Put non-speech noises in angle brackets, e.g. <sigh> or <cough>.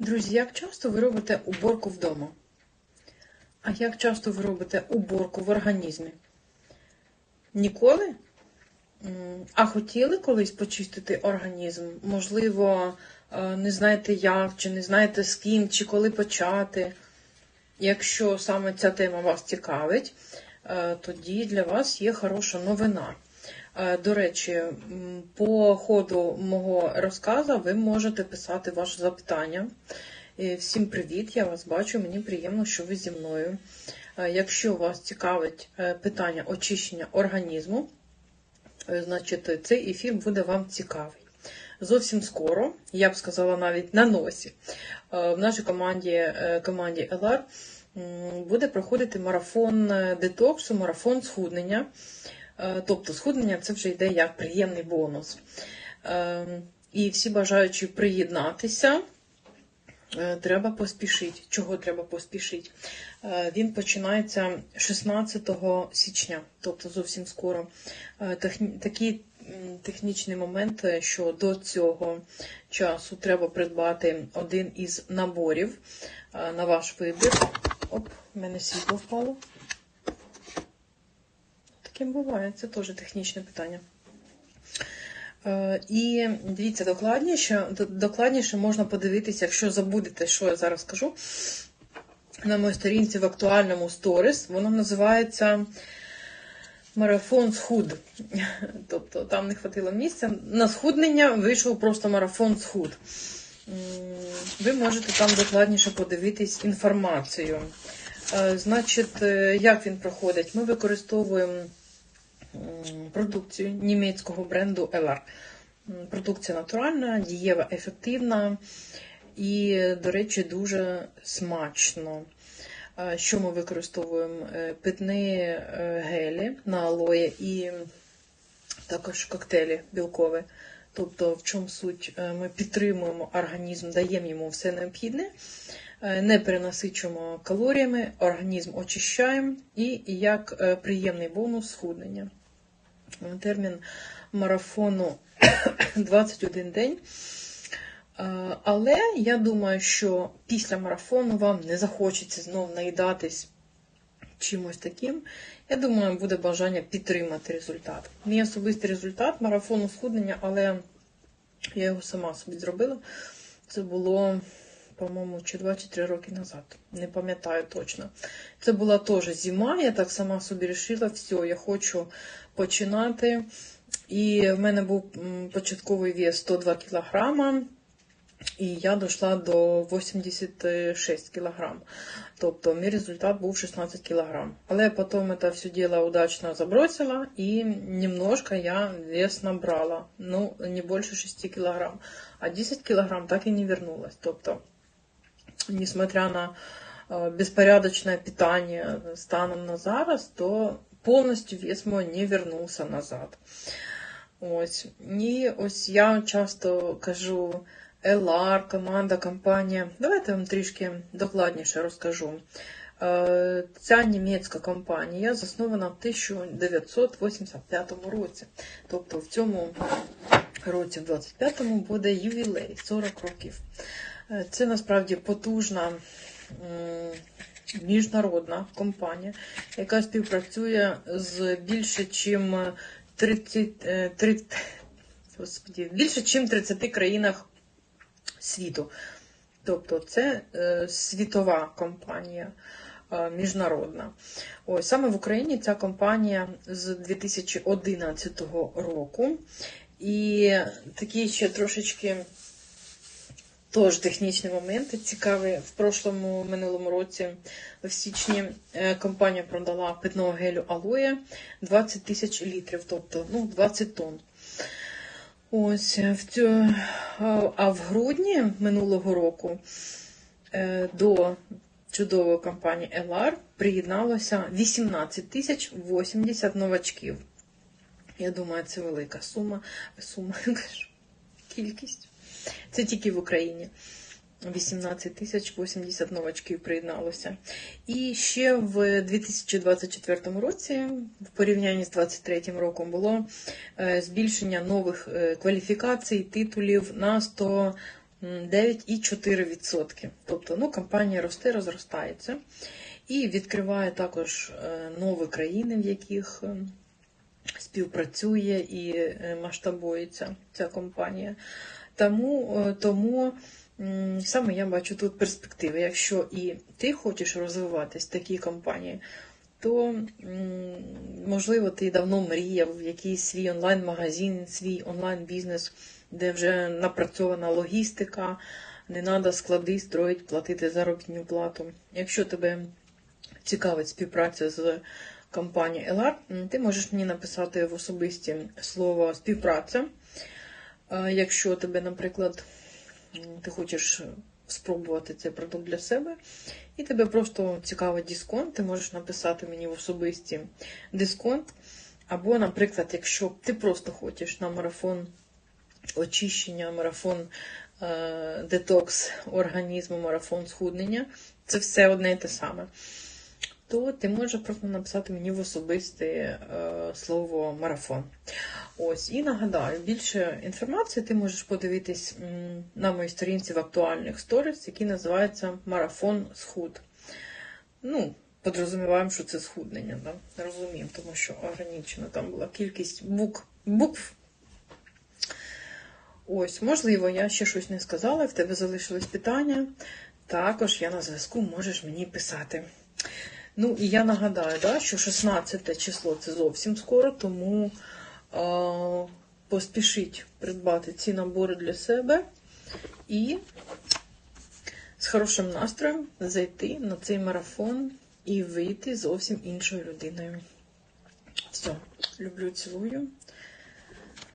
Друзі, як часто ви робите уборку вдома? А як часто ви робите уборку в організмі? Ніколи? А хотіли колись почистити організм? Можливо, е, не знаєте як, чи не знаєте з ким, чи коли почати. Якщо саме ця тема вас цікавить, е, тоді для вас є хороша новина. Е, До речі, по ходу мого розказу ви можете писати ваші запитання. Е, Всім привіт, я вас бачу, мені приємно, що ви зі мною. Е, Якщо вас цікавить питання очищення організму, значить цей ефір буде вам цікавий. Зовсім скоро, я б сказала, навіть на носі, в нашій команді, команді LR буде проходити марафон детоксу, марафон схуднення. Е, Тобто схуднення це вже йде як приємний бонус. Е, І всі бажаючі приєднатися, е, треба поспішити. Чого треба поспішити? Він починається 16 січня, тобто зовсім скоро. Техні- Такі технічні моменти, що до цього часу треба придбати один із наборів на ваш вибір. Оп, в мене світло впало. Таким буває, це теж технічне питання. Е, І дивіться, докладніше, докладніше можна подивитися, якщо забудете, що я зараз скажу. На моїй сторінці в актуальному сторіс. Воно називається Марафон схуд. <laughs> Тобто там не хватило місця. На схуднення вийшов просто марафон схуд. Ви можете там докладніше подивитись інформацію. Е, Значить, е, як він проходить? Ми використовуємо продукцію німецького бренду LR. Продукція натуральна, дієва, ефективна і, до речі, дуже смачно. Що ми використовуємо? Е, Питні е, гелі на алої і також коктейлі білкові. Тобто, в чому суть? Е, Ми підтримуємо організм, даємо йому все необхідне, е, не перенасичуємо калоріями, організм очищаємо і як е, приємний бонус схуднення. Термін марафону <coughs> 21 день. Але я думаю, що після марафону вам не захочеться знов наїдатись чимось таким. Я думаю, буде бажання підтримати результат. Мій особистий результат марафону схуднення, але я його сама собі зробила. Це було, по-моєму, чи 2 чи 3 роки назад. Не пам'ятаю точно. Це була теж зима, я так сама собі вирішила, все, я хочу починати. І в мене був початковий вес 102 кілограма. І я дійшла до 86 кілограм. Тобто мій результат був 16 кілограм. Але потім це все дело удачно забросила и немножко я вес набрала. Ну, не больше 6 килограмм. А 10 килограмм так и не вернулась. Тобто, несмотря на э, беспорядочное питание станом на зараз, то повністю вес мой не вернувся назад. Ось. І ось я часто кажу, LR, команда, компанія. Давайте вам трішки докладніше розкажу. Е, Ця німецька компанія заснована в 1985 році. Тобто в цьому році, в 25-му, буде ювілей 40 років. Е, Це насправді потужна міжнародна компанія, яка співпрацює з більше, чим 30, е, 30, господі, більше, чим 30 країнах світу. Тобто це е, світова компанія е, міжнародна. Ось саме в Україні ця компанія з 2011 року. І такі ще трошечки Тож технічні моменти цікаві. В прошлому минулому році, в січні, е, компанія продала питного гелю алоє 20 тисяч літрів, тобто ну, 20 тонн. Ось е, в цю, а- в грудні минулого року е, до чудової компанії LR приєдналося 18 тисяч 80 новачків. Я думаю, це велика сума, сума <laughs> кількість. Це тільки в Україні. 18 тисяч 80 новачків приєдналося. І ще в 2024 році, в порівнянні з 2023 роком, було е, збільшення нових е, кваліфікацій, титулів на 100 м, 9,4%. Тобто, ну, компанія росте, розростається. І відкриває також е, нові країни, в яких співпрацює і масштабується ця компанія. Тому, тому саме я бачу тут перспективи. Якщо і ти хочеш розвиватись в такій компанії, то можливо ти давно мріяв якийсь свій онлайн-магазин, свій онлайн-бізнес, де вже напрацьована логістика, не треба склади строїть, платити заробітну плату. Якщо тебе цікавить співпраця з компанією LR, ти можеш мені написати в особисті слово співпраця. Е, Якщо тебе, наприклад, ти хочеш спробувати цей продукт для себе, і тебе просто цікавить дисконт, ти можеш написати мені в особисті дисконт. Або, наприклад, якщо ти просто хочеш на марафон очищення, марафон е, детокс організму, марафон схуднення, це все одне і те саме. То ти можеш просто написати мені в особисте слово марафон. Ось, і нагадаю, більше інформації ти можеш подивитись на моїй сторінці в актуальних сторіс, які називаються Марафон схуд. Ну, подрозуміваємо, що це схуднення, да? розуміємо, тому що ограничена там була кількість букв. букв. Ось, можливо, я ще щось не сказала, в тебе залишились питання. Також я на зв'язку можеш мені писати. Ну, і я нагадаю, да, що 16 число це зовсім скоро, тому е, поспішіть придбати ці набори для себе і з хорошим настроєм зайти на цей марафон і вийти зовсім іншою людиною. Все, люблю, цілую.